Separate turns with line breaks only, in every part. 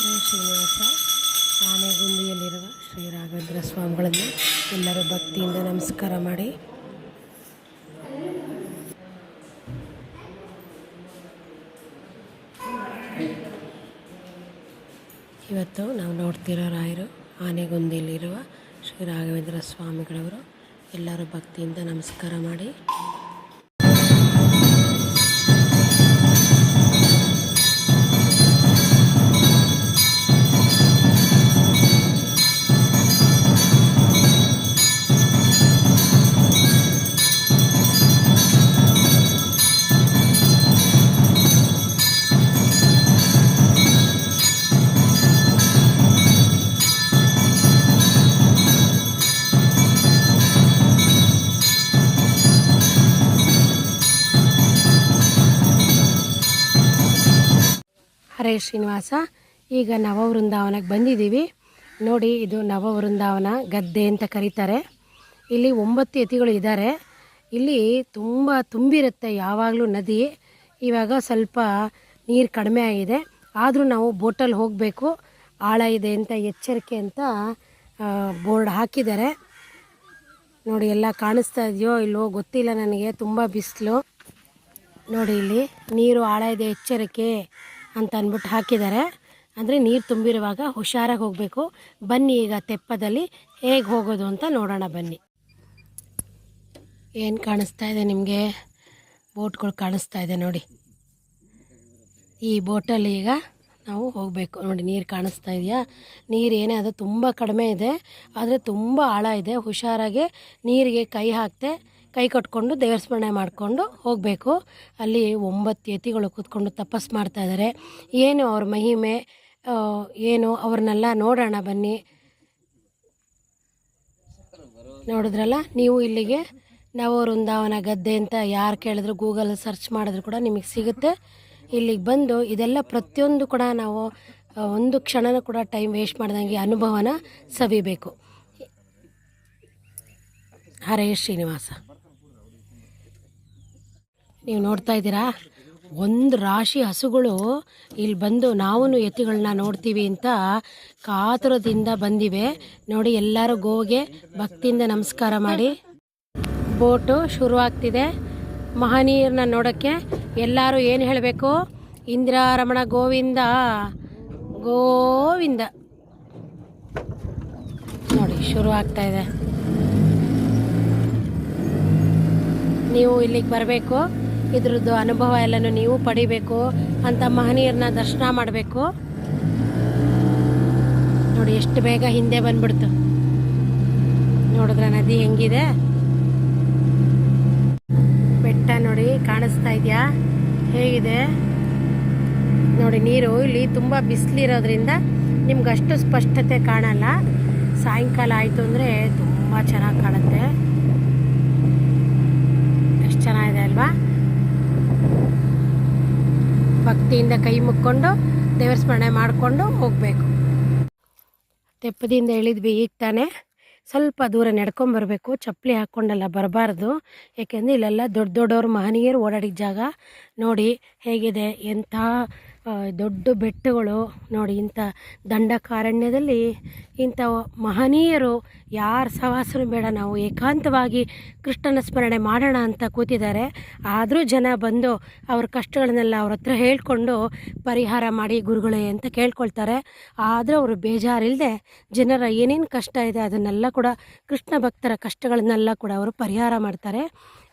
ಶ್ರೀ ಶ್ರೀನಿವಾಸ ಆನೆಗುಂದಿಯಲ್ಲಿರುವ ಶ್ರೀ ರಾಘವೇಂದ್ರ ಸ್ವಾಮಿಗಳನ್ನು ಎಲ್ಲರೂ ಭಕ್ತಿಯಿಂದ ನಮಸ್ಕಾರ ಮಾಡಿ. ಇವತ್ತು ನಾವು ನೋಡ್ತಿರೋ ರಾಯರು ಆನೆಗುಂದಿಯಲ್ಲಿರುವ ಶ್ರೀ ರಾಘವೇಂದ್ರ ಸ್ವಾಮಿಗಳವರು ಎಲ್ಲರೂ ಭಕ್ತಿಯಿಂದ ನಮಸ್ಕಾರ ಮಾಡಿ. ಹರೇ ಶ್ರೀನಿವಾಸ. ಈಗ ನವವೃಂದಾವನಕ್ಕೆ ಬಂದಿದ್ದೀವಿ. ನೋಡಿ, ಇದು ನವವೃಂದಾವನ ಗದ್ದೆ ಅಂತ ಕರೀತಾರೆ. ಇಲ್ಲಿ ಒಂಬತ್ತು ಯತಿಗಳು ಇದ್ದಾರೆ. ಇಲ್ಲಿ ತುಂಬ ತುಂಬಿರುತ್ತೆ ಯಾವಾಗಲೂ ನದಿ. ಇವಾಗ ಸ್ವಲ್ಪ ನೀರು ಕಡಿಮೆ ಆಗಿದೆ. ಆದರೂ ನಾವು ಬೋಟಲ್ಲಿ ಹೋಗಬೇಕು. ಆಳ ಇದೆ ಅಂತ, ಎಚ್ಚರಿಕೆ ಅಂತ ಬೋರ್ಡ್ ಹಾಕಿದ್ದಾರೆ. ನೋಡಿ, ಎಲ್ಲ ಕಾಣಿಸ್ತಾ ಇದೆಯೋ ಇಲ್ಲೋ ಗೊತ್ತಿಲ್ಲ ನನಗೆ. ತುಂಬ ಬಿಸಿಲು. ನೋಡಿ, ಇಲ್ಲಿ ನೀರು ಆಳ ಇದೆ, ಎಚ್ಚರಿಕೆ. ಅಂತ ಅಂದ್ಬಿಟ್ಟು ಹಾಕಿದ್ದಾರೆ. ಅಂದರೆ ನೀರು ತುಂಬಿರುವಾಗ ಹುಷಾರಾಗಿ ಹೋಗಬೇಕು. ಬನ್ನಿ ಈಗ ತೆಪ್ಪದಲ್ಲಿ ಹೇಗೆ ಹೋಗೋದು ಅಂತ ನೋಡೋಣ ಬನ್ನಿ. ಏನು ಕಾಣಿಸ್ತಾ ಇದೆ ನಿಮಗೆ? ಬೋಟ್ಗಳು ಕಾಣಿಸ್ತಾ ಇದೆ ನೋಡಿ. ಈ ಬೋಟಲ್ಲಿ ಈಗ ನಾವು ಹೋಗಬೇಕು. ನೋಡಿ, ನೀರು ಕಾಣಿಸ್ತಾ ಇದೆಯಾ? ನೀರು ಏನೇ ಅದು ತುಂಬ ಕಡಿಮೆ ಇದೆ. ಆದರೆ ತುಂಬ ಆಳ ಇದೆ. ಹುಷಾರಾಗಿ ನೀರಿಗೆ ಕೈ ಹಾಕ್ತೆ. ಕೈ ಕಟ್ಕೊಂಡು ದೇವ್ರ ಸ್ಮರಣೆ ಮಾಡಿಕೊಂಡು ಹೋಗಬೇಕು. ಅಲ್ಲಿ ಒಂಬತ್ತು ಯತಿಗಳು ಕೂತ್ಕೊಂಡು ತಪಸ್ ಮಾಡ್ತಾ ಇದ್ದಾರೆ ಏನು ಅವ್ರ ಮಹಿಮೆ ಏನು ಅವ್ರನ್ನೆಲ್ಲ ನೋಡೋಣ ಬನ್ನಿ. ನೋಡಿದ್ರಲ್ಲ, ನೀವು ಇಲ್ಲಿಗೆ ನಾವು ನವವೃಂದಾವನ ಗದ್ದೆ ಅಂತ ಯಾರು ಕೇಳಿದ್ರು ಗೂಗಲ್ ಸರ್ಚ್ ಮಾಡಿದ್ರು ಕೂಡ ನಿಮಗೆ ಸಿಗುತ್ತೆ. ಇಲ್ಲಿಗೆ ಬಂದು ಇದೆಲ್ಲ ಪ್ರತಿಯೊಂದು ಕೂಡ ನಾವು ಒಂದು ಕ್ಷಣನೂ ಕೂಡ ಟೈಮ್ ವೇಸ್ಟ್ ಮಾಡ್ದಂಗೆ ಅನುಭವನ ಸವಿಬೇಕು. ಹರೇ ಶ್ರೀನಿವಾಸ. ನೀವು ನೋಡ್ತಾ ಇದ್ದೀರಾ? ಒಂದು ರಾಶಿ ಹಸುಗಳು ಇಲ್ಲಿ ಬಂದು ನಾವು ಎತ್ತುಗಳನ್ನ ನೋಡ್ತೀವಿ ಅಂತ ಕಾತುರದಿಂದ ಬಂದಿವೆ. ನೋಡಿ, ಎಲ್ಲರೂ ಗೋಗೆ ಭಕ್ತಿಯಿಂದ ನಮಸ್ಕಾರ ಮಾಡಿ. ಬೋಟು ಶುರುವಾಗ್ತಿದೆ. ಮಹನೀಯರನ್ನ ನೋಡೋಕ್ಕೆ ಎಲ್ಲರೂ ಏನು ಹೇಳಬೇಕು? ಇಂದಿರಾರಮಣ ಗೋವಿಂದ ಗೋವಿಂದ. ನೋಡಿ ಶುರು ಇದೆ. ನೀವು ಇಲ್ಲಿಗೆ ಬರಬೇಕು. ಇದ್ರದ್ದು ಅನುಭವ ಎಲ್ಲನೂ ನೀವು ಪಡಿಬೇಕು ಅಂತ ಮಹನೀಯರನ್ನ ದರ್ಶನ ಮಾಡಬೇಕು. ನೋಡಿ, ಎಷ್ಟು ಬೇಗ ಹಿಂದೆ ಬಂದ್ಬಿಡ್ತು. ನೋಡಿದ್ರ ನದಿ ಹೆಂಗಿದೆ? ಬೆಟ್ಟ ನೋಡಿ ಕಾಣಿಸ್ತಾ ಇದೆಯಾ? ಹೇಗಿದೆ? ನೋಡಿ, ನೀರು ಇಲ್ಲಿ ತುಂಬ ಬಿಸಿಲಿರೋದ್ರಿಂದ ನಿಮ್ಗೆ ಅಷ್ಟು ಸ್ಪಷ್ಟತೆ ಕಾಣಲ್ಲ. ಸಾಯಂಕಾಲ ಆಯಿತು ಅಂದರೆ ತುಂಬ ಚೆನ್ನಾಗಿ ಕಾಣುತ್ತೆ. ಎಷ್ಟು ಚೆನ್ನಾಗಿದೆ ಅಲ್ವಾ? ಭಕ್ತಿಯಿಂದ ಕೈ ಮುಕ್ಕೊಂಡು ದೇವರ ಸ್ಮರಣೆ ಮಾಡಿಕೊಂಡು ಹೋಗಬೇಕು. ತೆಪ್ಪದಿಂದ ಇಳಿದ್ವಿ ಈಗ ತಾನೇ. ಸ್ವಲ್ಪ ದೂರ ನಡ್ಕೊಂಬರ್ಬೇಕು ಚಪ್ಪಲಿ ಹಾಕ್ಕೊಂಡೆಲ್ಲ ಬರಬಾರ್ದು. ಯಾಕೆಂದರೆ ಇಲ್ಲೆಲ್ಲ ದೊಡ್ಡ ದೊಡ್ಡವ್ರ ಮಹನೀಯರು ಓಡಾಡಿದ ಜಾಗ. ನೋಡಿ ಹೇಗಿದೆ ಎಂಥ ದೊಡ್ಡ ಬೆಟ್ಟಗಳು ನೋಡಿ, ಇಂಥ ದಂಡಕಾರಣ್ಯದಲ್ಲಿ ಇಂಥ ಮಹನೀಯರು ಯಾರ ಸವಾಸನೂ ಬೇಡ, ನಾವು ಏಕಾಂತವಾಗಿ ಕೃಷ್ಣನ ಸ್ಮರಣೆ ಮಾಡೋಣ ಅಂತ ಕೂತಿದ್ದಾರೆ. ಆದರೂ ಜನ ಬಂದು ಅವ್ರ ಕಷ್ಟಗಳನ್ನೆಲ್ಲ ಅವ್ರ ಹತ್ರ ಹೇಳ್ಕೊಂಡು ಪರಿಹಾರ ಮಾಡಿ ಗುರುಗಳೇ ಅಂತ ಕೇಳ್ಕೊಳ್ತಾರೆ. ಆದರೂ ಅವರು ಬೇಜಾರಿಲ್ಲದೆ ಜನರ ಏನೇನು ಕಷ್ಟ ಇದೆ ಅದನ್ನೆಲ್ಲ ಕೂಡ ಕೃಷ್ಣ ಭಕ್ತರ ಕಷ್ಟಗಳನ್ನೆಲ್ಲ ಕೂಡ ಅವರು ಪರಿಹಾರ ಮಾಡ್ತಾರೆ.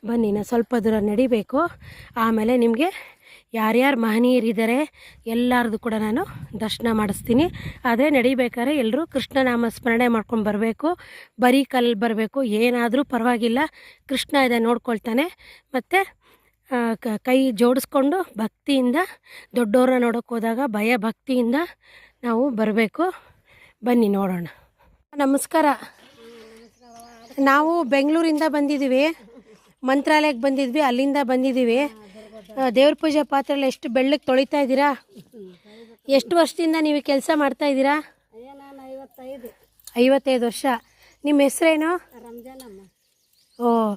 ಬನ್ನಿ ನಾನು ಸ್ವಲ್ಪ ದೂರ ನಡಿಬೇಕು. ಆಮೇಲೆ ನಿಮಗೆ ಯಾರ್ಯಾರು ಮಹನೀಯರಿದ್ದಾರೆ, ಎಲ್ಲರದು ಕೂಡ ನಾನು ದರ್ಶನ ಮಾಡಿಸ್ತೀನಿ. ಅದೇ ನಡಿಬೇಕಾದ್ರೆ ಎಲ್ಲರೂ ಕೃಷ್ಣನಾಮ ಸ್ಮರಣೆ ಮಾಡ್ಕೊಂಡು ಬರಬೇಕು. ಬರೀ ಕಲ್ಲು ಬರಬೇಕು, ಏನಾದರೂ ಪರವಾಗಿಲ್ಲ. ಕೃಷ್ಣ ಇದೆ ನೋಡ್ಕೊಳ್ತಾನೆ. ಮತ್ತು ಕ- ಜೋಡಿಸ್ಕೊಂಡು ಭಕ್ತಿಯಿಂದ ದೊಡ್ಡವ್ರನ್ನ ನೋಡೋಕೆ ಹೋದಾಗ ಭಯ ಭಕ್ತಿಯಿಂದ ನಾವು ಬರಬೇಕು. ಬನ್ನಿ ನೋಡೋಣ. ನಮಸ್ಕಾರ. ನಾವು ಬೆಂಗಳೂರಿಂದ ಬಂದಿದ್ದೀವಿ. ಮಂತ್ರಾಲಯಕ್ಕೆ ಬಂದಿದ್ವಿ, ಅಲ್ಲಿಂದ ಬಂದಿದ್ದೀವಿ. ದೇವ್ರ ಪೂಜೆ ಪಾತ್ರೆಲ್ಲ ಎಷ್ಟು ಬೆಳ್ಳಕ್ಕೆ ತೊಳಿತಾ ಇದ್ದೀರಾ? ಎಷ್ಟು ವರ್ಷದಿಂದ ನೀವು ಕೆಲಸ ಮಾಡ್ತಾ ಇದ್ದೀರಾ?
ಐವತ್ತೈದು.
ವರ್ಷ. ನಿಮ್ಮ ಹೆಸರೇನು? ಓ.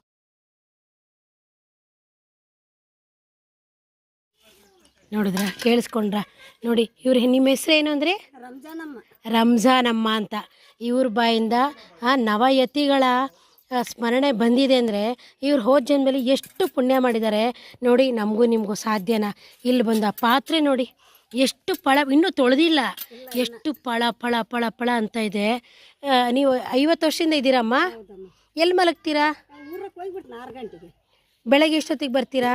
ನೋಡಿದ್ರ? ಕೇಳಿಸ್ಕೊಂಡ್ರ? ನೋಡಿ ಇವ್ರ ನಿಮ್ಮ ಹೆಸರು ಏನು ಅಂದರೆ?
ರಂಜಾನಮ್ಮ.
ರಂಜಾನಮ್ಮ ಅಂತ. ಇವ್ರ ಬಾಯಿಂದ ಆ ನವಯತಿಗಳ ಸ್ಮರಣೆ ಬಂದಿದೆ ಅಂದರೆ ಇವ್ರು ಹೋದ ಜನ್ಮದಲ್ಲಿ ಎಷ್ಟು ಪುಣ್ಯ ಮಾಡಿದ್ದಾರೆ. ನೋಡಿ ನಮಗೂ ನಿಮಗೂ ಸಾಧ್ಯನಾ? ಇಲ್ಲಿ ಬಂದ ಪಾತ್ರೆ ನೋಡಿ. ಎಷ್ಟು ಪಳ ಇನ್ನೂ ತೊಳೆದಿಲ್ಲ. ಎಷ್ಟು ಪಳ ಪಳ ಪಳ ಪಳ ಅಂತ ಇದೆ. ನೀವು ಐವತ್ತು ವರ್ಷದಿಂದ ಇದ್ದೀರಮ್ಮ? ಎಲ್ಲಿ ಮಲಗ್ತೀರಾ? ಬೆಳಗ್ಗೆ ಎಷ್ಟೊತ್ತಿಗೆ ಬರ್ತೀರಾ?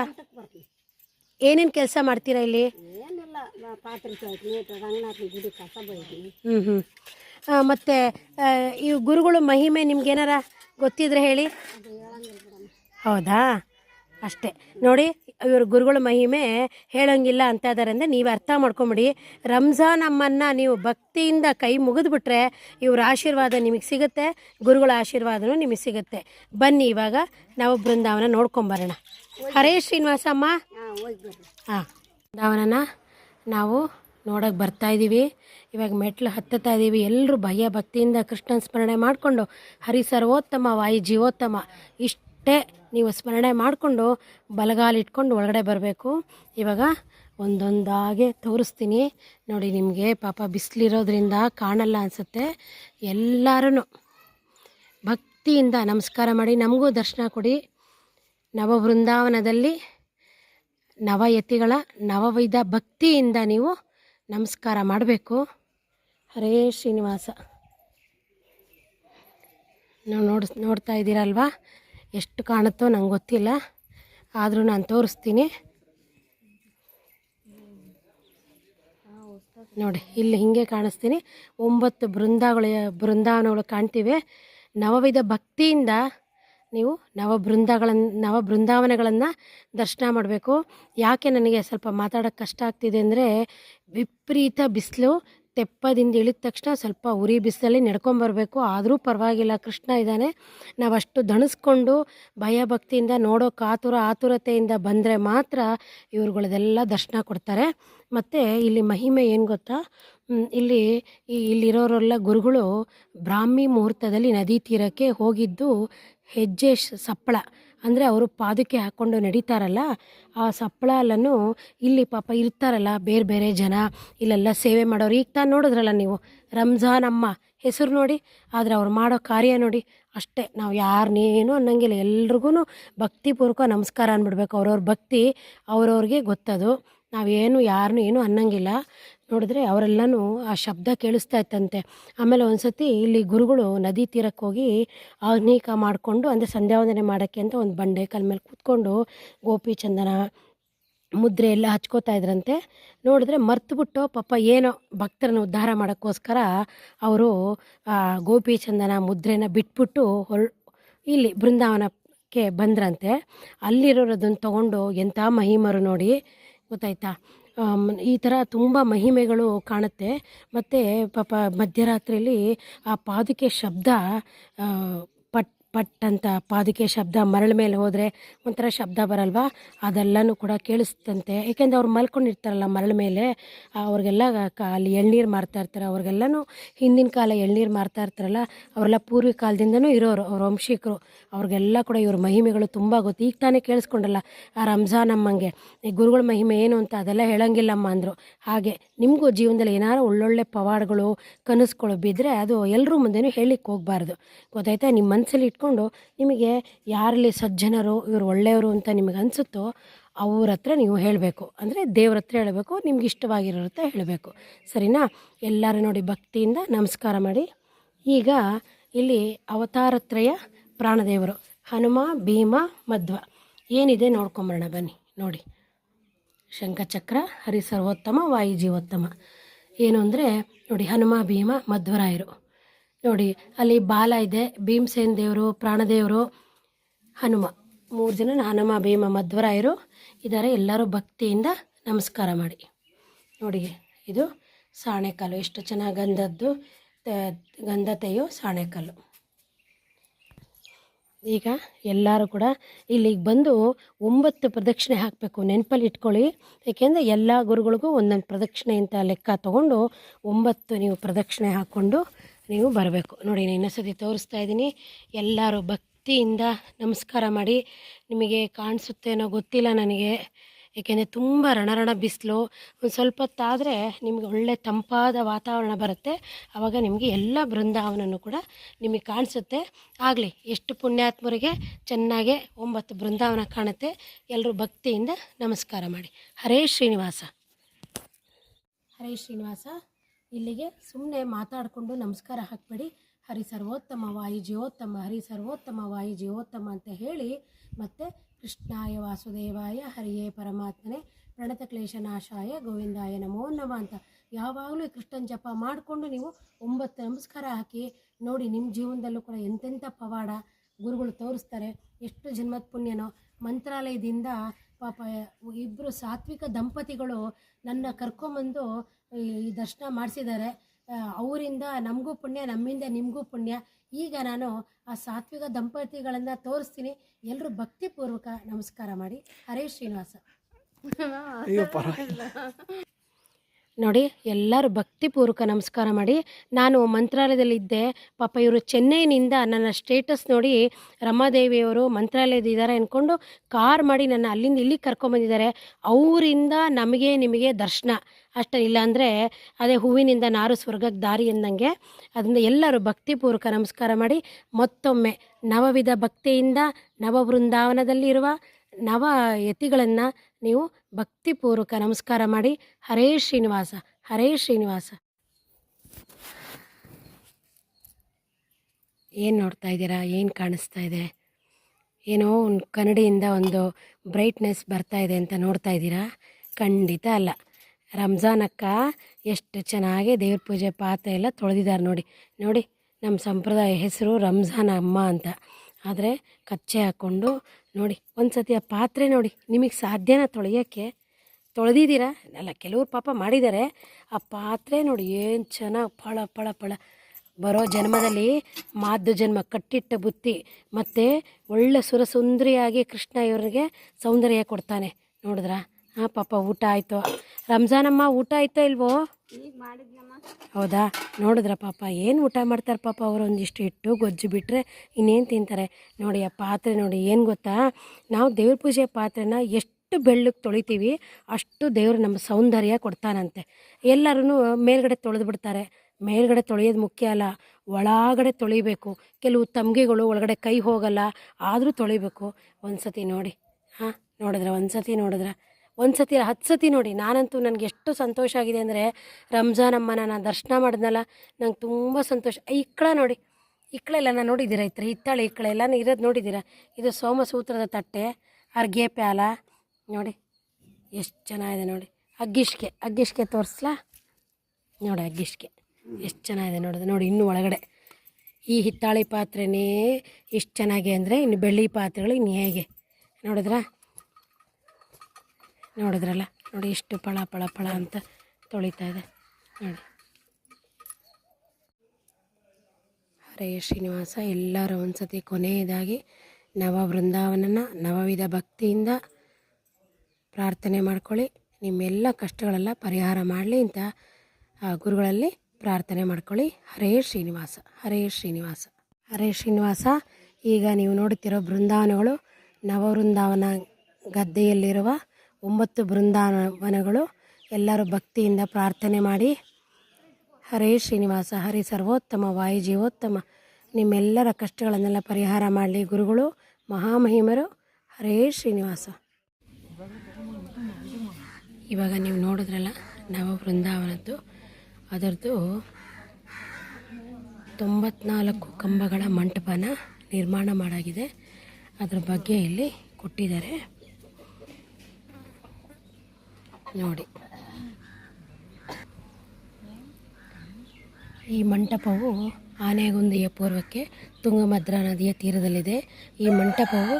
ಏನೇನು ಕೆಲಸ ಮಾಡ್ತೀರಾ ಇಲ್ಲಿ? ಹ್ಞೂ ಹ್ಞೂ ಮತ್ತು ಈ ಗುರುಗಳು ಮಹಿಮೆ ನಿಮ್ಗೇನಾರ ಗೊತ್ತಿದ್ರೆ ಹೇಳಿ. ಹೌದಾ? ಅಷ್ಟೇ. ನೋಡಿ ಇವರು ಗುರುಗಳ ಮಹಿಮೆ ಹೇಳೋಂಗಿಲ್ಲ ಅಂತ ಇದ್ದಾರೆ ಅಂದರೆ ನೀವು ಅರ್ಥ ಮಾಡ್ಕೊಂಬಿಡಿ. ರಂಜಾನ್ ಅಮ್ಮನ್ನ ನೀವು ಭಕ್ತಿಯಿಂದ ಕೈ ಮುಗಿದ್ಬಿಟ್ರೆ ಇವ್ರ ಆಶೀರ್ವಾದ ನಿಮಗೆ ಸಿಗುತ್ತೆ ಗುರುಗಳ ಆಶೀರ್ವಾದನೂ ನಿಮಗೆ ಸಿಗುತ್ತೆ. ಬನ್ನಿ ಇವಾಗ ನಾವು ಬೃಂದಾವನ ನೋಡ್ಕೊಂಬರೋಣ. ಹರೇ ಶ್ರೀನಿವಾಸಮ್ಮ.
ಹಾಂ
ಬೃಂದಾವನನ ನಾವು ನೋಡೋಕೆ ಬರ್ತಾ ಇದ್ದೀವಿ ಇವಾಗ ಮೆಟ್ಲು ಹತ್ತುತ್ತಾ ಇದ್ದೀವಿ ಎಲ್ಲರೂ ಭಯ ಭಕ್ತಿಯಿಂದ ಕೃಷ್ಣನ ಸ್ಮರಣೆ ಮಾಡಿಕೊಂಡು, ಹರಿ ಸರ್ವೋತ್ತಮ, ವಾಯು ಜೀವೋತ್ತಮ, ಇಷ್ಟೇ ನೀವು ಸ್ಮರಣೆ ಮಾಡಿಕೊಂಡು ಬಲಗಾಲಿಟ್ಕೊಂಡು ಒಳಗಡೆ ಬರಬೇಕು. ಇವಾಗ ಒಂದೊಂದಾಗೆ ತೋರಿಸ್ತೀನಿ. ನೋಡಿ, ನಿಮಗೆ ಪಾಪ ಬಿಸಿಲಿರೋದ್ರಿಂದ ಕಾಣಲ್ಲ ಅನಿಸುತ್ತೆ. ಎಲ್ಲರೂ ಭಕ್ತಿಯಿಂದ ನಮಸ್ಕಾರ ಮಾಡಿ, ನಮಗೂ ದರ್ಶನ ಕೊಡಿ. ನವವೃಂದಾವನದಲ್ಲಿ ನವಯತಿಗಳ ನವವೈದ ಭಕ್ತಿಯಿಂದ ನೀವು ನಮಸ್ಕಾರ ಮಾಡಬೇಕು. ಹರೇ ಶ್ರೀನಿವಾಸ. ನೀವು ನೋಡ್, ನೋಡ್ತಾ ಇದ್ದೀರಲ್ವಾ? ಎಷ್ಟು ಕಾಣುತ್ತೋ ನಂಗೆ ಗೊತ್ತಿಲ್ಲ. ಆದರೂ ನಾನು ತೋರಿಸ್ತೀನಿ. ನೋಡಿ, ಇಲ್ಲಿ ಹಿಂಗೆ ಕಾಣಿಸ್ತೀನಿ. ಒಂಬತ್ತು ಬೃಂದಾಗಳು ಬೃಂದಾವನಗಳು ಕಾಣ್ತಿವೆ. ನವವಿಧ ಭಕ್ತಿಯಿಂದ ನೀವು ನವ ಬೃಂದಗಳನ್ನು ನವ ಬೃಂದಾವನಗಳನ್ನು ದರ್ಶನ ಮಾಡಬೇಕು. ಯಾಕೆ ನನಗೆ ಸ್ವಲ್ಪ ಮಾತಾಡೋಕ್ಕೆ ಕಷ್ಟ ಆಗ್ತಿದೆ ಅಂದರೆ ವಿಪರೀತ ಬಿಸಿಲು, ತೆಪ್ಪದಿಂದ ಇಳಿದ ತಕ್ಷಣ ಸ್ವಲ್ಪ ಉರಿ ಬಿಸಿಲಲ್ಲಿ ನಡ್ಕೊಂಬರ್ಬೇಕು. ಆದರೂ ಪರವಾಗಿಲ್ಲ, ಕೃಷ್ಣ ಇದ್ದಾನೆ. ನಾವಷ್ಟು ದಣಿಸ್ಕೊಂಡು ಭಯ ಭಕ್ತಿಯಿಂದ ನೋಡೋ ಕಾತುರ ಆತುರತೆಯಿಂದ ಬಂದರೆ ಮಾತ್ರ ಇವ್ರುಗಳದೆಲ್ಲ ದರ್ಶನ ಕೊಡ್ತಾರೆ. ಮತ್ತು ಇಲ್ಲಿ ಮಹಿಮೆ ಏನು ಗೊತ್ತಾ? ಇಲ್ಲಿ ಇಲ್ಲಿರೋರೆಲ್ಲ ಗುರುಗಳು ಬ್ರಾಹ್ಮಿ ಮುಹೂರ್ತದಲ್ಲಿ ನದಿ ತೀರಕ್ಕೆ ಹೋಗಿದ್ದು ಹೆಜ್ಜೆ ಸಪ್ಪಳ. ಅಂದರೆ ಅವರು ಪಾದಕ್ಕೆ ಹಾಕ್ಕೊಂಡು ನಡೀತಾರಲ್ಲ, ಆ ಸಪ್ಪಳ ಎಲ್ಲನೂ ಇಲ್ಲಿ ಪಾಪ ಇರ್ತಾರಲ್ಲ ಬೇರೆ ಬೇರೆ ಜನ, ಇಲ್ಲೆಲ್ಲ ಸೇವೆ ಮಾಡೋರು. ಈಗ ತಾನು ನೋಡಿದ್ರಲ್ಲ ನೀವು, ರಂಜಾನ್ ಅಮ್ಮ ಹೆಸರು ನೋಡಿ, ಆದರೆ ಅವ್ರು ಮಾಡೋ ಕಾರ್ಯ ನೋಡಿ, ಅಷ್ಟೇ. ನಾವು ಯಾರನ್ನೇನು ಅನ್ನಂಗಿಲ್ಲ. ಎಲ್ರಿಗೂ ಭಕ್ತಿಪೂರ್ವಕ ನಮಸ್ಕಾರ ಅಂದ್ಬಿಡ್ಬೇಕು ಅವ್ರವ್ರ ಭಕ್ತಿ ಅವ್ರವ್ರಿಗೆ ಗೊತ್ತದು. ನಾವೇನು ಯಾರನ್ನೂ ಏನು ಅನ್ನಂಗಿಲ್ಲ. ನೋಡಿದ್ರೆ ಅವರೆಲ್ಲನೂ ಆ ಶಬ್ದ ಕೇಳಿಸ್ತಾ ಇತ್ತಂತೆ. ಆಮೇಲೆ ಒಂದ್ಸತಿ ಇಲ್ಲಿ ಗುರುಗಳು ನದಿ ತೀರಕ್ಕೆ ಹೋಗಿ ಅಗ್ನಿಕ ಮಾಡಿಕೊಂಡು ಅಂದರೆ ಸಂಧ್ಯಾವಂದನೆ ಮಾಡೋಕ್ಕೆ ಅಂತ ಒಂದು ಬಂಡೆ ಕಲ್ ಮೇಲೆ ಕೂತ್ಕೊಂಡು ಗೋಪಿ ಚಂದನ ಮುದ್ರೆ ಎಲ್ಲ ಹಚ್ಕೋತಾ ಇದ್ರಂತೆ. ನೋಡಿದ್ರೆ ಮರ್ತುಬಿಟ್ಟು ಪಾಪ ಏನೋ ಭಕ್ತರನ್ನು ಉದ್ಧಾರ ಮಾಡೋಕ್ಕೋಸ್ಕರ ಅವರು ಗೋಪಿ ಚಂದನ ಮುದ್ರೆನ ಬಿಟ್ಬಿಟ್ಟು ಹೊರ್ ಇಲ್ಲಿ ಬೃಂದಾವನಕ್ಕೆ ಬಂದ್ರಂತೆ. ಅಲ್ಲಿರೋರು ಅದನ್ನು ತೊಗೊಂಡು ಎಂಥ ಮಹಿಮರು ನೋಡಿ ಗೊತ್ತಾಯ್ತಾ? ಈ ಥರ ತುಂಬ ಮಹಿಮೆಗಳು ಕಾಣುತ್ತೆ. ಮತ್ತು ಪಾಪ ಮಧ್ಯರಾತ್ರಿಯಲ್ಲಿ ಆ ಪಾದುಕೆ ಶಬ್ದ ಪಟ್ ಅಂತ ಪಾದಕೆ ಶಬ್ದ ಮರಳ ಮೇಲೆ ಹೋದರೆ ಒಂಥರ ಶಬ್ದ ಬರಲ್ವಾ? ಅದೆಲ್ಲನೂ ಕೂಡ ಕೇಳಿಸ್ತಂತೆ. ಏಕೆಂದರೆ ಅವ್ರು ಮಲ್ಕೊಂಡಿರ್ತಾರಲ್ಲ ಮರಳ ಮೇಲೆ, ಅವ್ರಿಗೆಲ್ಲ ಅಲ್ಲಿ ಎಳ್ನೀರು ಮಾರ್ತಾ ಇರ್ತಾರೆ. ಅವ್ರಿಗೆಲ್ಲನೂ ಹಿಂದಿನ ಕಾಲ ಎಳ್ನೀರು ಮಾರ್ತಾ ಇರ್ತಾರಲ್ಲ, ಅವರೆಲ್ಲ ಪೂರ್ವಿ ಕಾಲದಿಂದನೂ ಇರೋರು ಅವ್ರ ವಂಶಿಕರು. ಅವ್ರಿಗೆಲ್ಲ ಕೂಡ ಇವ್ರ ಮಹಿಮೆಗಳು ತುಂಬ ಗೊತ್ತು. ಈಗ ತಾನೇ ಕೇಳಿಸ್ಕೊಂಡಲ್ಲ ಆ ರಂಜಾನ್ ಅಮ್ಮಂಗೆ, ಈ ಗುರುಗಳ ಮಹಿಮೆ ಏನು ಅಂತ ಅದೆಲ್ಲ ಹೇಳಂಗಿಲ್ಲಮ್ಮ ಅಂದರು. ಹಾಗೆ ನಿಮಗೂ ಜೀವನದಲ್ಲಿ ಏನಾರು ಒಳ್ಳೊಳ್ಳೆ ಪವಾಡಗಳು, ಕನಸುಗಳು ಬಿದ್ದರೆ ಅದು ಎಲ್ಲರೂ ಮುಂದೆನೂ ಹೇಳಿಕ್ಕೆ ಹೋಗಬಾರ್ದು. ಗೊತ್ತಾಯ್ತಾ? ನಿಮ್ಮ ಮನಸ್ಸಲ್ಲಿ ಇಟ್ಕೊಂಡು ನಿಮಗೆ ಯಾರಲ್ಲಿ ಸಜ್ಜನರು, ಇವರು ಒಳ್ಳೆಯವರು ಅಂತ ನಿಮಗೆ ಅನಿಸುತ್ತೋ ಅವ್ರ ಹತ್ರ ನೀವು ಹೇಳಬೇಕು. ಅಂದರೆ ದೇವ್ರ ಹತ್ರ ಹೇಳಬೇಕು, ನಿಮ್ಗೆ ಇಷ್ಟವಾಗಿರೋ ಹತ್ರ ಹೇಳಬೇಕು. ಸರಿನಾ? ಎಲ್ಲರೂ ನೋಡಿ ಭಕ್ತಿಯಿಂದ ನಮಸ್ಕಾರ ಮಾಡಿ. ಈಗ ಇಲ್ಲಿ ಅವತಾರತ್ರಯ ಪ್ರಾಣದೇವರು, ಹನುಮ, ಭೀಮ, ಮಧ್ವ. ಏನಿದೆ ನೋಡ್ಕೊಂಬರೋಣ ಬನ್ನಿ, ನೋಡಿ. ಶಂಖಚಕ್ರ, ಹರಿಸರ್ವೋತ್ತಮ, ವಾಯುಜೀವೋತ್ತಮ. ವಾಯು ಜೀವೋತ್ತಮ ಏನು ಅಂದರೆ ನೋಡಿ, ಹನುಮ, ಭೀಮ, ಮಧ್ವರಾಯರು. ನೋಡಿ, ಅಲ್ಲಿ ಬಾಲ ಇದೆ. ಭೀಮಸೇನ್ ದೇವರು, ಪ್ರಾಣದೇವರು, ಹನುಮ. ಮೂರು ಜನ ಹನುಮ, ಭೀಮ, ಮಧ್ವರಾಯರು ಇದ್ದಾರೆ. ಎಲ್ಲರೂ ಭಕ್ತಿಯಿಂದ ನಮಸ್ಕಾರ ಮಾಡಿ. ನೋಡಿ, ಇದು ಸಾಣೆಕಲ್ಲು. ಎಷ್ಟು ಚೆನ್ನಾಗಿ ಗಂಧದ್ದು ಗಂಧ ಸಾಣೆಕಲ್ಲು. ಈಗ ಎಲ್ಲರೂ ಕೂಡ ಇಲ್ಲಿಗೆ ಬಂದು ಒಂಬತ್ತು ಪ್ರದಕ್ಷಿಣೆ ಹಾಕಬೇಕು. ನೆನಪಲ್ಲಿ ಇಟ್ಕೊಳ್ಳಿ. ಏಕೆಂದರೆ ಎಲ್ಲ ಗುರುಗಳಿಗೂ ಒಂದೊಂದು ಪ್ರದಕ್ಷಿಣೆ ಅಂತ ಲೆಕ್ಕ ತಗೊಂಡು ಒಂಬತ್ತು ನೀವು ಪ್ರದಕ್ಷಿಣೆ ಹಾಕ್ಕೊಂಡು ನೀವು ಬರಬೇಕು. ನೋಡಿ, ನಾನು ಇನ್ನೊಂದ್ಸತಿ ತೋರಿಸ್ತಾ ಇದ್ದೀನಿ. ಎಲ್ಲರೂ ಭಕ್ತಿಯಿಂದ ನಮಸ್ಕಾರ ಮಾಡಿ. ನಿಮಗೆ ಕಾಣಿಸುತ್ತೇನೋ ಗೊತ್ತಿಲ್ಲ ನನಗೆ. ಏಕೆಂದರೆ ತುಂಬ ರಣರಣ ಬಿಸಿಲು. ಒಂದು ಸ್ವಲ್ಪ ಹೊತ್ತಾದರೆ ನಿಮಗೆ ಒಳ್ಳೆ ತಂಪಾದ ವಾತಾವರಣ ಬರುತ್ತೆ. ಆವಾಗ ನಿಮಗೆ ಎಲ್ಲ ಬೃಂದಾವನನೂ ಕೂಡ ನಿಮಗೆ ಕಾಣಿಸುತ್ತೆ. ಆಗಲಿ, ಎಷ್ಟು ಪುಣ್ಯಾತ್ಮರಿಗೆ ಚೆನ್ನಾಗೆ ಒಂಬತ್ತು ಬೃಂದಾವನ ಕಾಣುತ್ತೆ. ಎಲ್ಲರೂ ಭಕ್ತಿಯಿಂದ ನಮಸ್ಕಾರ ಮಾಡಿ. ಹರೇ ಶ್ರೀನಿವಾಸ. ಹರೇ ಶ್ರೀನಿವಾಸ. ಇಲ್ಲಿಗೆ ಸುಮ್ಮನೆ ಮಾತಾಡಿಕೊಂಡು ನಮಸ್ಕಾರ ಹಾಕಬೇಡಿ. ಹರಿ ಸರ್ವೋತ್ತಮ ವಾಯು ಜೀವೋತ್ತಮ ಹರಿ ಸರ್ವೋತ್ತಮ ವಾಯು ಜೀವೋತ್ತಮ ಅಂತ ಹೇಳಿ ಮತ್ತು ಕೃಷ್ಣಾಯ ವಾಸುದೇವಾಯ ಹರಿಯೇ ಪರಮಾತ್ಮನೆ, ಪ್ರಣತ ಕ್ಲೇಶನಾಶಾಯ ಗೋವಿಂದಾಯ ನಮೋ ನಮ ಅಂತ ಯಾವಾಗಲೂ ಕೃಷ್ಣನ ಜಪ ಮಾಡಿಕೊಂಡು ನೀವು ಒಂಬತ್ತು ನಮಸ್ಕಾರ ಹಾಕಿ ನೋಡಿ ನಿಮ್ಮ ಜೀವನದಲ್ಲೂ ಕೂಡ ಎಂತೆಂಥ ಪವಾಡ ಗುರುಗಳು ತೋರಿಸ್ತಾರೆ, ಎಷ್ಟು ಜನ್ಮದ ಪುಣ್ಯನೋ ಮಂತ್ರಾಲಯದಿಂದ ಪಾಪ ಇಬ್ಬರು ಸಾತ್ವಿಕ ದಂಪತಿಗಳು ನನ್ನ ಕರ್ಕೊಂಬಂದು ಈ ದರ್ಶನ ಮಾಡಿಸಿದ್ದಾರೆ. ಅವರಿಂದ ನಮಗೂ ಪುಣ್ಯ, ನಮ್ಮಿಂದ ನಿಮಗೂ ಪುಣ್ಯ. ಈಗ ನಾನು ಆ ಸಾತ್ವಿಕ ದಂಪತಿಗಳನ್ನು ತೋರಿಸ್ತೀನಿ. ಎಲ್ಲರೂ ಭಕ್ತಿಪೂರ್ವಕ ನಮಸ್ಕಾರ ಮಾಡಿ. ಹರೇ ಶ್ರೀನಿವಾಸ. ನೋಡಿ, ಎಲ್ಲರೂ ಭಕ್ತಿಪೂರ್ವಕ ನಮಸ್ಕಾರ ಮಾಡಿ. ನಾನು ಮಂತ್ರಾಲಯದಲ್ಲಿದ್ದೆ. ಪಾಪ ಇವರು ಚೆನ್ನೈನಿಂದ ನನ್ನ ಸ್ಟೇಟಸ್ ನೋಡಿ ರಮಾದೇವಿಯವರು ಮಂತ್ರಾಲಯದ ಇದ್ದಾರೆ ಅಂದ್ಕೊಂಡು ಕಾರ್ ಮಾಡಿ ನನ್ನ ಅಲ್ಲಿಂದ ಇಲ್ಲಿಗೆ ಕರ್ಕೊಂಬಂದಿದ್ದಾರೆ ಅವರಿಂದ ನಮಗೆ ನಿಮಗೆ ದರ್ಶನ. ಅಷ್ಟೇ ಇಲ್ಲಾಂದರೆ ಅದೇ ಹೂವಿನಿಂದ ನಾರು ಸ್ವರ್ಗಕ್ಕೆ ದಾರಿ ಎಂದಂಗೆ ಅದರಿಂದ ಎಲ್ಲರೂ ಭಕ್ತಿಪೂರ್ವಕ ನಮಸ್ಕಾರ ಮಾಡಿ. ಮತ್ತೊಮ್ಮೆ ನವವಿಧ ಭಕ್ತಿಯಿಂದ ನವ ಬೃಂದಾವನದಲ್ಲಿರುವ ನವ ಯತಿಗಳನ್ನು ನೀವು ಭಕ್ತಿಪೂರ್ವಕ ನಮಸ್ಕಾರ ಮಾಡಿ, ಹರೇ ಶ್ರೀನಿವಾಸ ಹರೇ ಶ್ರೀನಿವಾಸ. ಏನು ನೋಡ್ತಾ ಇದ್ದೀರಾ? ಏನು ಕಾಣಿಸ್ತಾ ಇದೆ? ಏನೋ ಒಂದು ಕನ್ನಡಿಯಿಂದ ಒಂದು ಬ್ರೈಟ್ನೆಸ್ ಬರ್ತಾ ಇದೆ ಅಂತ ನೋಡ್ತಾ ಇದ್ದೀರಾ? ಖಂಡಿತ ಅಲ್ಲ. ರಂಜಾನ್ ಅಕ್ಕ ಎಷ್ಟು ಚೆನ್ನಾಗಿ ದೇವ್ರ ಪೂಜೆ ಪಾತ್ರೆ ಎಲ್ಲ ತೊಳೆದಿದ್ದಾರೆ ನೋಡಿ. ನೋಡಿ ನಮ್ಮ ಸಂಪ್ರದಾಯ ಹೆಸರು ರಂಜಾನ್ ಅಮ್ಮ ಅಂತ. ಆದರೆ ಕಚ್ಚೆ ಹಾಕ್ಕೊಂಡು ನೋಡಿ ಒಂದು ಸತಿ ಆ ಪಾತ್ರೆ ನೋಡಿ, ನಿಮಗೆ ಸಾಧ್ಯನ ತೊಳೆಯೋಕ್ಕೆ? ತೊಳೆದಿದ್ದೀರಾ? ಅಲ್ಲ, ಕೆಲವ್ರು ಪಾಪ ಮಾಡಿದ್ದಾರೆ. ಆ ಪಾತ್ರೆ ನೋಡಿ ಏನು ಚೆನ್ನಾಗಿ ಫಳ ಫಳ ಫಳ ಬರೋ ಜನ್ಮದಲ್ಲಿ ಮಾದ್ದು ಜನ್ಮ, ಕಟ್ಟಿಟ್ಟ ಬುತ್ತಿ, ಮತ್ತು ಒಳ್ಳೆ ಸುರಸುಂದರಿಯಾಗಿ ಕೃಷ್ಣ ಇವರಿಗೆ ಸೌಂದರ್ಯ ಕೊಡ್ತಾನೆ. ನೋಡಿದ್ರಾ? ಹಾಂ ಪಾಪ ಊಟ ಆಯಿತು. ರಂಜಾನಮ್ಮ ಊಟ ಆಯ್ತಾ ಇಲ್ವೋ? ಹೌದಾ? ನೋಡಿದ್ರ ಪಾಪ ಏನು ಊಟ ಮಾಡ್ತಾರೆ ಪಾಪ ಅವರು? ಒಂದಿಷ್ಟು ಇಟ್ಟು ಗೊಜ್ಜು ಬಿಟ್ಟರೆ ಇನ್ನೇನು ತಿಂತಾರೆ? ನೋಡಿ ಆ ಪಾತ್ರೆ ನೋಡಿ ಏನು ಗೊತ್ತಾ? ನಾವು ದೇವ್ರ ಪೂಜೆ ಪಾತ್ರೆನ ಎಷ್ಟು ಬೆಳ್ಳಗೆ ತೊಳಿತೀವಿ ಅಷ್ಟು ದೇವರು ನಮ್ಮ ಸೌಂದರ್ಯ ಕೊಡ್ತಾನಂತೆ. ಎಲ್ಲರೂ ಮೇಲ್ಗಡೆ ತೊಳೆದು ಬಿಡ್ತಾರೆ. ಮೇಲ್ಗಡೆ ತೊಳೆಯೋದು ಮುಖ್ಯ ಅಲ್ಲ ಒಳಗಡೆ ತೊಳಿಬೇಕು. ಕೆಲವು ತಮಗೆಗಳು ಒಳಗಡೆ ಕೈ ಹೋಗಲ್ಲ ಆದರೂ ತೊಳಿಬೇಕು. ಒಂದು ಸತಿ ನೋಡಿ. ಹಾಂ ನೋಡಿದ್ರೆ ಒಂದು ಸತಿ ನೋಡಿದ್ರ. ಒಂದು ಸತಿ ಹತ್ತು ಸತಿ ನೋಡಿ. ನಾನಂತೂ ನನಗೆ ಎಷ್ಟು ಸಂತೋಷ ಆಗಿದೆ ಅಂದರೆ ರಂಜಾನ್ ಅಮ್ಮನ ನಾನು ದರ್ಶನ ಮಾಡಿದ್ನಲ್ಲ, ನಂಗೆ ತುಂಬ ಸಂತೋಷ. ಇಕ್ಕಳ ನೋಡಿ ಇಕ್ಕಳೆಲ್ಲ ನಾನು ನೋಡಿದ್ದೀರಾ ಇತ್ರ ಹಿತ್ತಾಳೆ ಇಕ್ಕಳೆ ಎಲ್ಲ ಇರೋದು ನೋಡಿದ್ದೀರಾ? ಇದು ಸೋಮಸೂತ್ರದ ತಟ್ಟೆ, ಅರ್ಗೆ ಪ್ಯಾಲ, ನೋಡಿ, ಎಷ್ಟು ಚೆನ್ನಾಗಿದೆ ನೋಡಿ. ಅಗ್ಗಿಷ್ಕೆ ಅಗ್ಗಿಷ್ಕೆ ತೋರಿಸ್ಲಾ? ನೋಡಿ, ಅಗ್ಗಿಷ್ಕೆ, ಎಷ್ಟು ಚೆನ್ನಾಗಿದೆ ನೋಡಿದೆ ನೋಡಿ, ಇನ್ನೂ ಒಳಗಡೆ. ಈ ಹಿತ್ತಾಳೆ ಪಾತ್ರೆನೇ ಎಷ್ಟು ಚೆನ್ನಾಗಿ ಅಂದರೆ, ಇನ್ನು ಬೆಳ್ಳಿ ಪಾತ್ರೆಗಳು ಇನ್ನು ಹೇಗೆ? ನೋಡಿದ್ರಾ? ನೋಡಿದ್ರಲ್ಲ? ನೋಡಿ ಎಷ್ಟು ಪಳ ಪಳ ಪಳ ಅಂತ ತೊಳಿತಾ ಇದೆ. ನೋಡಿ. ಹರೇ ಶ್ರೀನಿವಾಸ, ಎಲ್ಲರೂ ಒಂದು ಸತಿ ಕೊನೆಯದಾಗಿ ನವ ಬೃಂದಾವನನ ನವವಿಧ ಭಕ್ತಿಯಿಂದ ಪ್ರಾರ್ಥನೆ ಮಾಡ್ಕೊಳ್ಳಿ. ನಿಮ್ಮೆಲ್ಲ ಕಷ್ಟಗಳೆಲ್ಲ ಪರಿಹಾರ ಮಾಡಲಿ ಅಂತ ಗುರುಗಳಲ್ಲಿ ಪ್ರಾರ್ಥನೆ ಮಾಡ್ಕೊಳ್ಳಿ. ಹರೇ ಶ್ರೀನಿವಾಸ ಹರೇ ಶ್ರೀನಿವಾಸ. ಹರೇ ಶ್ರೀನಿವಾಸ, ಈಗ ನೀವು ನೋಡುತ್ತಿರೋ ಬೃಂದಾವನಗಳು ನವವೃಂದಾವನ ಗದ್ದೆಯಲ್ಲಿರುವ ಒಂಬತ್ತು ಬೃಂದಾವನಗಳು ಎಲ್ಲರೂ ಭಕ್ತಿಯಿಂದ ಪ್ರಾರ್ಥನೆ ಮಾಡಿ, ಹರೇ ಶ್ರೀನಿವಾಸ, ಹರಿ ಸರ್ವೋತ್ತಮ, ವಾಯು ಜೀವೋತ್ತಮ. ನಿಮ್ಮೆಲ್ಲರ ಕಷ್ಟಗಳನ್ನೆಲ್ಲ ಪರಿಹಾರ ಮಾಡಲಿ ಗುರುಗಳು, ಮಹಾಮಹಿಮರು. ಹರೇ ಶ್ರೀನಿವಾಸ. ಇವಾಗ ನೀವು ನೋಡಿದ್ರಲ್ಲ, ನವ ಬೃಂದಾವನದ್ದು, ಅದರದ್ದು ತೊಂಬತ್ನಾಲ್ಕು ಕಂಬಗಳ ಮಂಟಪನ ನಿರ್ಮಾಣ ಮಾಡಾಗಿದೆ. ಅದರ ಬಗ್ಗೆ ಇಲ್ಲಿ ಕೊಟ್ಟಿದ್ದಾರೆ. ನೋಡಿ. ಈ ಮಂಟಪವು ಆನೆಗುಂದಿಯ ಪೂರ್ವಕ್ಕೆ ತುಂಗಭದ್ರಾ ನದಿಯ ತೀರದಲ್ಲಿದೆ. ಈ ಮಂಟಪವು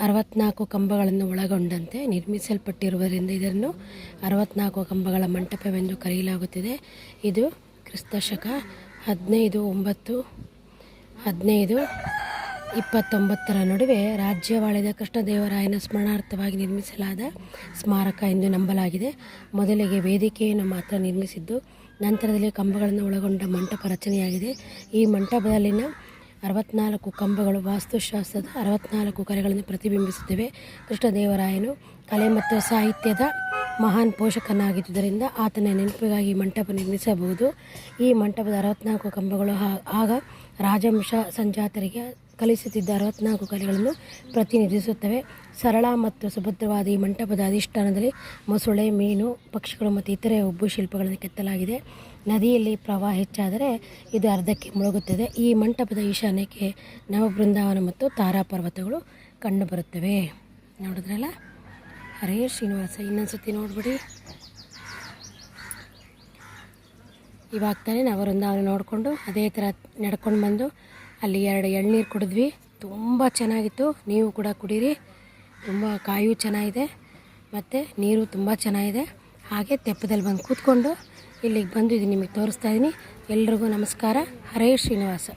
ಅರವತ್ನಾಲ್ಕು ಕಂಬಗಳನ್ನು ಒಳಗೊಂಡಂತೆ ನಿರ್ಮಿಸಲ್ಪಟ್ಟಿರುವುದರಿಂದ ಇದನ್ನು ಅರವತ್ನಾಲ್ಕು ಕಂಬಗಳ ಮಂಟಪವೆಂದು ಕರೆಯಲಾಗುತ್ತಿದೆ. ಇದು ಕ್ರಿಸ್ತಶಕ ಹದಿನೈದು ಒಂಬತ್ತು ಹದಿನೈದು ಇಪ್ಪತ್ತೊಂಬತ್ತರ ನಡುವೆ ರಾಜ್ಯವಾಳಿದ ಕೃಷ್ಣದೇವರಾಯನ ಸ್ಮರಣಾರ್ಥವಾಗಿ ನಿರ್ಮಿಸಲಾದ ಸ್ಮಾರಕ ಎಂದು ನಂಬಲಾಗಿದೆ. ಮೊದಲಿಗೆ ವೇದಿಕೆಯನ್ನು ಮಾತ್ರ ನಿರ್ಮಿಸಿದ್ದು, ನಂತರದಲ್ಲಿ ಕಂಬಗಳನ್ನು ಒಳಗೊಂಡ ಮಂಟಪ ರಚನೆಯಾಗಿದೆ. ಈ ಮಂಟಪದಲ್ಲಿನ ಅರವತ್ನಾಲ್ಕು ಕಂಬಗಳು ವಾಸ್ತುಶಾಸ್ತ್ರದ ಅರವತ್ನಾಲ್ಕು ಕಲೆಗಳನ್ನು ಪ್ರತಿಬಿಂಬಿಸುತ್ತವೆ. ಕೃಷ್ಣದೇವರಾಯನು ಕಲೆ ಮತ್ತು ಸಾಹಿತ್ಯದ ಮಹಾನ್ ಪೋಷಕನಾಗಿದ್ದುದರಿಂದ ಆತನ ನೆನಪಿಗಾಗಿ ಮಂಟಪ ನಿರ್ಮಿಸಬಹುದು. ಈ ಮಂಟಪದ ಅರವತ್ನಾಲ್ಕು ಕಂಬಗಳು ಆಗ ರಾಜವಂಶ ಸಂಜಾತರಿಗೆ ಕಲಿಸುತ್ತಿದ್ದ ಅರವತ್ನಾಲ್ಕು ಕಲೆಗಳನ್ನು ಪ್ರತಿನಿಧಿಸುತ್ತವೆ. ಸರಳ ಮತ್ತು ಸುಭದ್ರವಾದ ಈ ಮಂಟಪದ ಅಧಿಷ್ಠಾನದಲ್ಲಿ ಮೊಸಳೆ, ಮೀನು, ಪಕ್ಷಿಗಳು ಮತ್ತು ಇತರೆ ಉಬ್ಬು ಶಿಲ್ಪಗಳನ್ನು ಕೆತ್ತಲಾಗಿದೆ. ನದಿಯಲ್ಲಿ ಪ್ರವಾಹ ಹೆಚ್ಚಾದರೆ ಇದು ಅರ್ಧಕ್ಕೆ ಮುಳುಗುತ್ತದೆ. ಈ ಮಂಟಪದ ಈಶಾನ್ಯಕ್ಕೆ ನವಬೃಂದಾವನ ಮತ್ತು ತಾರಾ ಪರ್ವತಗಳು ಕಂಡುಬರುತ್ತವೆ. ನೋಡಿದ್ರಲ್ಲ? ಹರೇ ಶ್ರೀನಿವಾಸ ಇನ್ನೊಂದ್ಸತಿ ನೋಡ್ಬಿಡಿ. ಇವಾಗ ತಾನೇ ನಾವು ವೃಂದಾವನ ನೋಡಿಕೊಂಡು ಅದೇ ಥರ ನಡ್ಕೊಂಡು ಬಂದು ಅಲ್ಲಿ ಎರಡು ಎಳ್ನೀರು ಕುಡಿದ್ವಿ. ತುಂಬ ಚೆನ್ನಾಗಿತ್ತು. ನೀವು ಕೂಡ ಕುಡೀರಿ. ತುಂಬ ಕಾಯು ಚೆನ್ನಾಗಿದೆ. ಮತ್ತು ನೀರು ತುಂಬ ಚೆನ್ನಾಗಿದೆ. ಹಾಗೆ ತೆಪ್ಪದಲ್ಲಿ ಬಂದು ಕೂತ್ಕೊಂಡು ಇಲ್ಲಿಗೆ ಬಂದು ಇದು ನಿಮಗೆ ತೋರಿಸ್ತಾ ಇದ್ದೀನಿ ಎಲ್ರಿಗೂ ನಮಸ್ಕಾರ. ಹರೇ ಶ್ರೀನಿವಾಸ.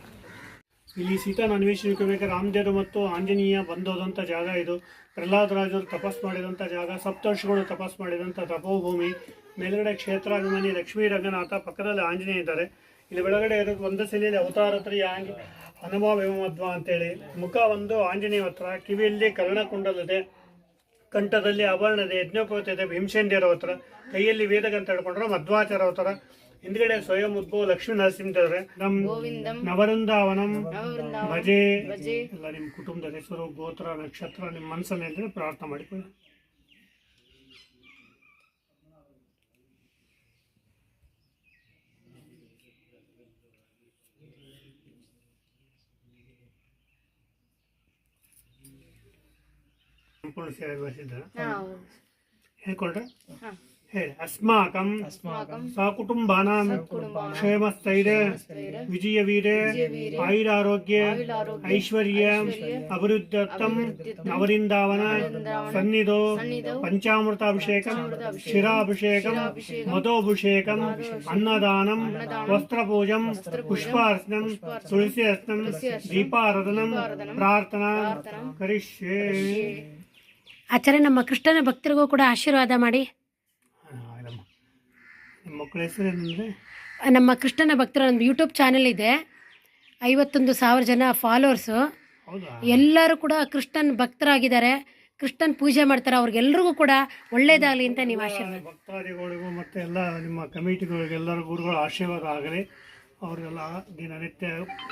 ಇಲ್ಲಿ ಸೀತಾನ ಅನ್ವೇಷಣೆ ರಾಮದೇವರು ಮತ್ತು ಆಂಜನೇಯ ಬಂದೋದಂಥ ಜಾಗ ಇದು. ಪ್ರಹ್ಲಾದರಾಜರು ತಪಸ್ ಮಾಡಿದಂಥ ಜಾಗ. ಸಪ್ತರ್ಷಿಗಳು ತಪಸ್ ಮಾಡಿದಂಥ ತಪೋಭೂಮಿ. ಮೇಲ್ಗಡೆ ಕ್ಷೇತ್ರಾಭಿಮಾನಿ ಲಕ್ಷ್ಮೀ ರಂಗನಾಥ, ಪಕ್ಕದಲ್ಲಿ ಆಂಜನೇಯ ಇದ್ದಾರೆ. ಇಲ್ಲಿ ಒಳಗಡೆ ಇರೋದು ಒಂದು ಸಿಲಿಯಲ್ಲಿ ಅವತಾರ ಹತ್ರ ಆಂಜ ಅನುಭವ ವಿಮಧ್ವ ಅಂತೇಳಿ. ಮುಖ ಒಂದು ಆಂಜನೇಯ ಹತ್ರ ಕಿವಿಯಲ್ಲಿ ಕರ್ಣಕುಂಡಲಿದೆ ಕಂಠದಲ್ಲಿ ಆಭರಣದ ಇದೆ ಭೀಮಸೇಂದ್ಯರ ಹತ್ರ ಕೈಯಲ್ಲಿ ವೇದಗಂತ ಹೇಳ್ಕೊಂಡ್ರೆ ಮಧ್ವಾಚಾರ ಅವತಾರ ಹಿಂದ್ಗಡೆ ಸ್ವಯಂ ಉದ್ಭವ ಲಕ್ಷ್ಮೀ ನರಸಿಂಹದೇವ್ರೆ ನಮ್ ನವವೃಂದಾವನಂ. ಭಜೆ. ಎಲ್ಲ ನಿಮ್ಮ ಕುಟುಂಬದ ಹೆಸರು ಗೋತ್ರ ನಕ್ಷತ್ರ ನಿಮ್ಮ ಮನಸ್ಸಲ್ಲಿ ಪ್ರಾರ್ಥನೆ ಮಾಡಿಕೊಳ್ಳಿ. ಸಂಪೂರ್ಣ ಸೇವೆ ಬಯಸಿದ್ದಾರೆ ಹೇಳ್ಕೊಳ್ರೆ. ಹೇಳಿ. ಅಸ್ಮಾಕಂ ಸಕುಟುಂಬಾನಾಂ ಕ್ಷೇಮಸ್ಥೈರ್ಯ ವಿಜಯ ವೀರ್ಯ ಆಯುರಾರೋಗ್ಯ ಐಶ್ವರ್ಯ ಅಭಿವೃದ್ಧರ್ಥಂ ನವರಿಂದಾವನ ಸನ್ನಿಧೋ ಪಂಚಾಮೃತಾಭಿಷೇಕಂ ಶಿರಾಭಿಷೇಕಂ ಮಧೋಭಿಷೇಕಂ ಅನ್ನದಾನಂ ವಸ್ತ್ರಪೂಜಂ ಪುಷ್ಪಾರ್ಚನಂ ತುಳಸಿ ಅರ್ಚನಂ ದೀಪಾರಾಧನಂ ಪ್ರಾರ್ಥನಾ ಕರಿಷ್ಯೆ.
ಆಚಾರ್ಯ ನಮ್ಮ ಕೃಷ್ಣನ ಭಕ್ತರಿಗೂ ಕೂಡ ಆಶೀರ್ವಾದ ಮಾಡಿ.
ಮಕ್ಕಳ ಹೆಸರು ಏನಂದರೆ?
ನಮ್ಮ ಕೃಷ್ಣನ ಭಕ್ತರ ಒಂದು ಯೂಟ್ಯೂಬ್ ಚಾನೆಲ್ ಇದೆ. ಐವತ್ತೊಂದು ಸಾವಿರ ಜನ ಫಾಲೋವರ್ಸು
ಹೌದಾ?
ಎಲ್ಲರೂ ಕೂಡ ಕೃಷ್ಣನ್ ಭಕ್ತರಾಗಿದ್ದಾರೆ. ಕೃಷ್ಣನ್ ಪೂಜೆ ಮಾಡ್ತಾರೆ. ಅವ್ರಿಗೆಲ್ರಿಗೂ ಕೂಡ ಒಳ್ಳೇದಾಗಲಿ ಅಂತ ನೀವು ಆಶೀರ್ವಾದ
ಭಕ್ತಾದಿಗಳಿಗೂ ಮತ್ತು ಎಲ್ಲ ನಿಮ್ಮ ಕಮಿಟಿಗಳಿಗೂ ಎಲ್ಲರ ಗುರುಗಳ ಆಶೀರ್ವಾದ ಆಗಲಿ. ಅವರೆಲ್ಲ ದಿನನಿತ್ಯ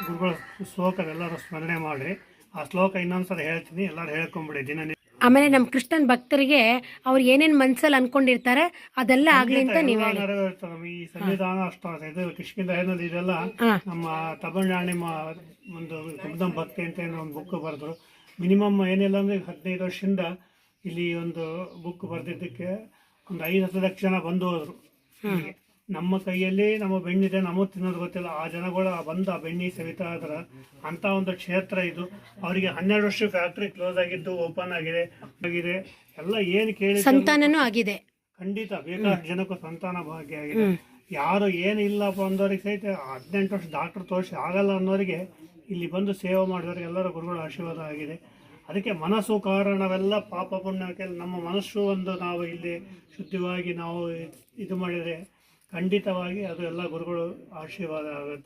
ಗುರುಗಳ ಶ್ಲೋಕದೆಲ್ಲರೂ ಸ್ಮರಣೆ ಮಾಡಿ ಆ ಶ್ಲೋಕ ಇನ್ನೊಂದ್ಸಲ ಹೇಳ್ತೀನಿ. ಎಲ್ಲರೂ ಹೇಳ್ಕೊಂಬಿಡಿ. ದಿನನಿತ್ಯ
ಆಮೇಲೆ ನಮ್ಮ ಕೃಷ್ಣನ್ ಭಕ್ತರಿಗೆ ಅವ್ರು ಏನೇನು ಮನ್ಸಲ್ಲಿ ಅನ್ಕೊಂಡಿರ್ತಾರೆ ಅದೆಲ್ಲ ಆಗ್ಲಿ ಅಂತ ನೀವು ಹೇಳಿ.
ಈ ಸಂವಿಧಾನ ಅಷ್ಟ ಇದು ಏನದು ಇದೆಲ್ಲ ನಮ್ಮ ತಮಿಳ್ನಾಡಿ ಒಂದು ಕುಬ್ದಂ ಭಕ್ತಿ ಅಂತ ಏನೋ ಒಂದು ಬುಕ್ ಬರೆದ್ರು ಮಿನಿಮಮ್ ಏನಿಲ್ಲ ಅಂದ್ರೆ ಹದಿನೈದು ವರ್ಷದಿಂದ ಇಲ್ಲಿ ಒಂದು ಬುಕ್ ಬರೆದಿದ್ದಕ್ಕೆ ಒಂದು ಐದು ಹತ್ತು ಲಕ್ಷ ಜನ ಬಂದು ಹೋದ್ರು. ನಮ್ಮ ಕೈಯಲ್ಲಿ ನಮ್ಮ ಬೆಣ್ಣಿದೆ ನಮಗೂ ತಿನ್ನೋದು ಗೊತ್ತಿಲ್ಲ. ಆ ಜನಗಳು ಆ ಬಂದು ಆ ಬೆಣ್ಣಿ ಸವಿತಾ ಇದ್ರ. ಅಂತ ಒಂದು ಕ್ಷೇತ್ರ ಇದು. ಅವರಿಗೆ ಹನ್ನೆರಡು ವರ್ಷ ಫ್ಯಾಕ್ಟ್ರಿ ಕ್ಲೋಸ್ ಆಗಿದ್ದು ಓಪನ್ ಆಗಿದೆ ಆಗಿದೆ. ಎಲ್ಲ ಏನು ಕೇಳಿ
ಸಂತಾನನೂ ಆಗಿದೆ.
ಖಂಡಿತ ಬೇಕಾದ ಜನಕ್ಕೂ ಸಂತಾನ ಭಾಗ್ಯ ಆಗಿದೆ. ಯಾರು ಏನು ಇಲ್ಲಪ್ಪ ಅಂದವ್ರಿಗೆ ಸಹಿತ ಹದಿನೆಂಟು ವರ್ಷ ಡಾಕ್ಟರ್ ತೋರಿಸಿ ಆಗಲ್ಲ ಅನ್ನೋರಿಗೆ ಇಲ್ಲಿ ಬಂದು ಸೇವೆ ಮಾಡಿದವರಿಗೆ ಎಲ್ಲರೂ ಗುರುಗಳ ಆಶೀರ್ವಾದ ಆಗಿದೆ. ಅದಕ್ಕೆ ಮನಸ್ಸು ಕಾರಣವೆಲ್ಲ ಪಾಪ ಪುಣ್ಯಕ್ಕೆ ನಮ್ಮ ಮನಸ್ಸು ಒಂದು ನಾವು ಇಲ್ಲಿ ಶುದ್ಧವಾಗಿ ನಾವು ಇದು ಮಾಡಿದರೆ ಖಂಡಿತವಾಗಿ ಅದು ಎಲ್ಲ ಗುರುಗಳು ಆಶೀರ್ವಾದ ಆಗುತ್ತೆ.